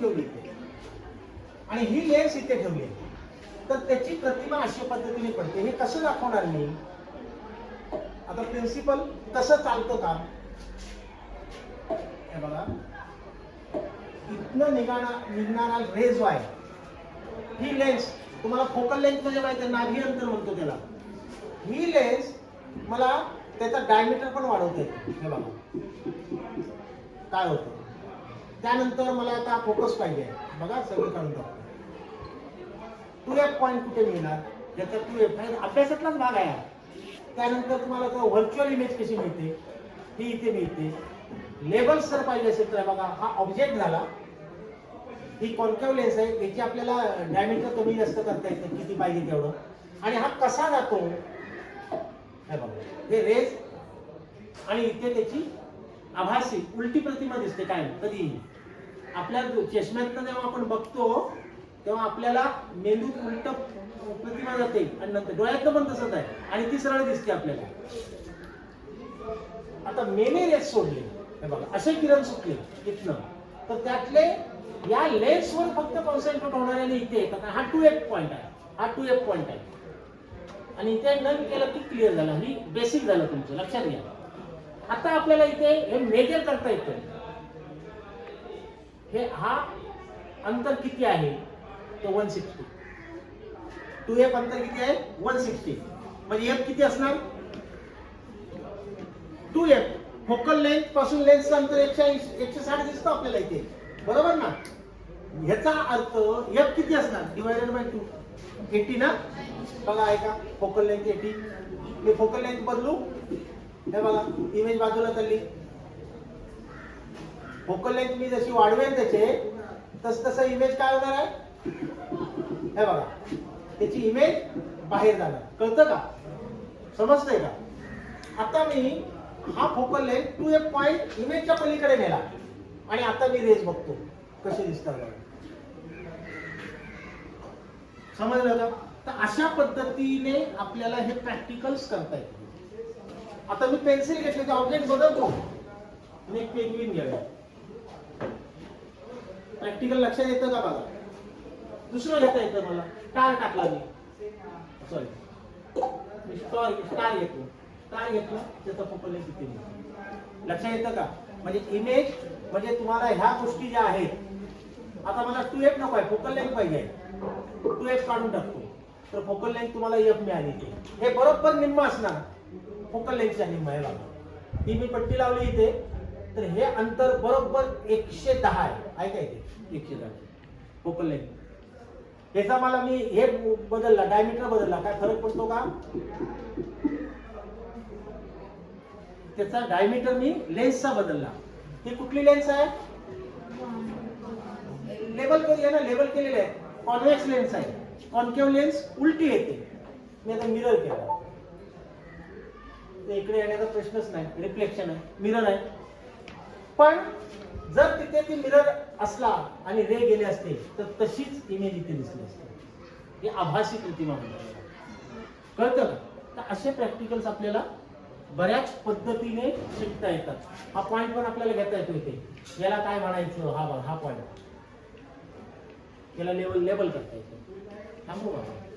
ठेवली आणि ही लेन्स इथे ठेवली तर त्याची प्रतिमा अशा पद्धतीने पडते. हे कसं दाखवणार मी? आता प्रिन्सिपल कसं चालतं का हे बघा. इथनं निघाणार निघणारा रे जो आहे ही लेन्स तुम्हाला फोकल लेन्स म्हणजे माहिती आहे नाभी अंतर म्हणतो त्याला. ही लेन्स मला त्याचा डायमीटर पण वाढवते. हे बघा. काय होतं? त्यानंतर मला आता फोकस पाहिजे. बघा सगळं काढून टाकतो टू एफ पॉईंट कुठे मिळणार? ज्याचा टू एफ अभ्यासातलाच भाग आहे. त्यानंतर तुम्हाला व्हर्च्युअल इमेज कशी मिळते? ही इथे मिळते. लेबल्स जर पाहिजे असेल तर बघा हा ऑब्जेक्ट झाला. ही कॉन्कॅव्ह लेन्स आहे. याची आपल्याला डायमीटर कमी जास्त करता येतं किती पाहिजे तेवढं. आणि हा कसा जातो? हे बघा. हे रेज आणि इथे त्याची आभासी उलटी प्रतिमा दिसते काय? कधी? आपल्या चष्म्यातनं जेव्हा आपण बघतो तेव्हा आपल्याला मेंदूत उलट प्रतिमा जाते आणि नंतर डोळ्यातनं पण तसंच आहे. आणि ती सरळ दिसते आपल्याला. आता मेने रेस सोडले. हे बघा असे किरण सुटले इथनं. तर त्यातले या लेन्सवर फक्त कॉन्सन्ट्रेट होणाऱ्याने इथे येतात. हा टू एफ पॉईंट आहे. हा टू एफ पॉईंट आहे. आणि इथे नन केलं की क्लिअर झालं. आणि बेसिक झालं तुमचं. लक्षात घ्या. आता आपल्याला इथे हे मेजर करता येतं हे हा अंतर किती आहे? तो वन सिक्स्टी टू एफ अंतर किती आहे? वन सिक्स्टी म्हणजे एफ किती असणार? टू एफ फोकल लेंथपासून लेन्सचं अंतर एकशे एकशे साठ दिसतं आपल्याला इथे. बरोबर ना? ह्याचा अर्थ एफ किती असणार? डिवायडेड बाय टू एटी ना? बघा ऐका. फोकल लेंथ एटी मी फोकल लेंथ बदलू. हे बघा इमेज बाजूला चालली. फोकल लेंथ मी जशी वाढवेल त्याचे तस तसं इमेज काय होणार आहे? हे बघा त्याची इमेज बाहेर जाणार. कळतं का? समजतंय का? आता मी हा focal length two A point इमेजच्या पलीकडे नेला. आणि आता मी रेज बघतो. कसे दिसतात समजलं का? तर अशा पद्धतीने आपल्याला हे प्रॅक्टिकल्स करता येतात. आता मी पेन्सिल घेतली तर ऑब्जेक्ट बदलतो. आणि एक पेंग्विन घ्यावे प्रॅक्टिकल लक्षात येतं का मला दुसरं घेता येतं मला. स्टार टाकला मी. सॉरी मी स्टॉर स्टार घेतो स्टार घेतला त्याचा फोकल किती लक्षात येतं का? म्हणजे इमेज म्हणजे तुम्हाला ह्या गोष्टी ज्या आहेत आता मला टू एफ नको आहे फोकल लेंथ पाहिजे टू एफ काढून टाकतो. तर फोकल लेंथ तुम्हाला एफ मिळाली ते हे बरोबर निम्म असणार. फोकल लेंथच्या निम्म आहे ही मी पट्टी लावली इथे. तर हे अंतर बरोबर एकशे दहा आहे. ऐका इथे? ते एकशे दहा. फोकल लेंथ त्याचा मला मी हे बदलला डायमीटर बदलला. काय फरक पडतो का? त्याचा डायमीटर मी लेन्सचा बदलला. ही कुठली लेन्स आहे? लेबल केली आहे ना लेबल केलेलं आहे. कॉन्व्हेक्स लेन्स आहे. कॉन्केव्ह लेन्स उलटी येते. मी आता मिरर केला. तिथे इकडे येण्याचा प्रश्नच नाही. रिफ्लेक्शन आहे. मिरर आहे. पण जर तिथे ती मिरर असला आणि रे गेले असते तर तशीच इमेज इथे दिसली असते. ही आभासी प्रतिमा म्हणतात कळतं का? तर असे प्रॅक्टिकल्स आपल्याला बऱ्याच पद्धतीने शिकता येतात. हा पॉईंट पण आपल्याला घेता येतो इथे. याला काय म्हणायचं? हा हा पॉईंट याला लेवल लेबल करता येतो. थांबू बाबा.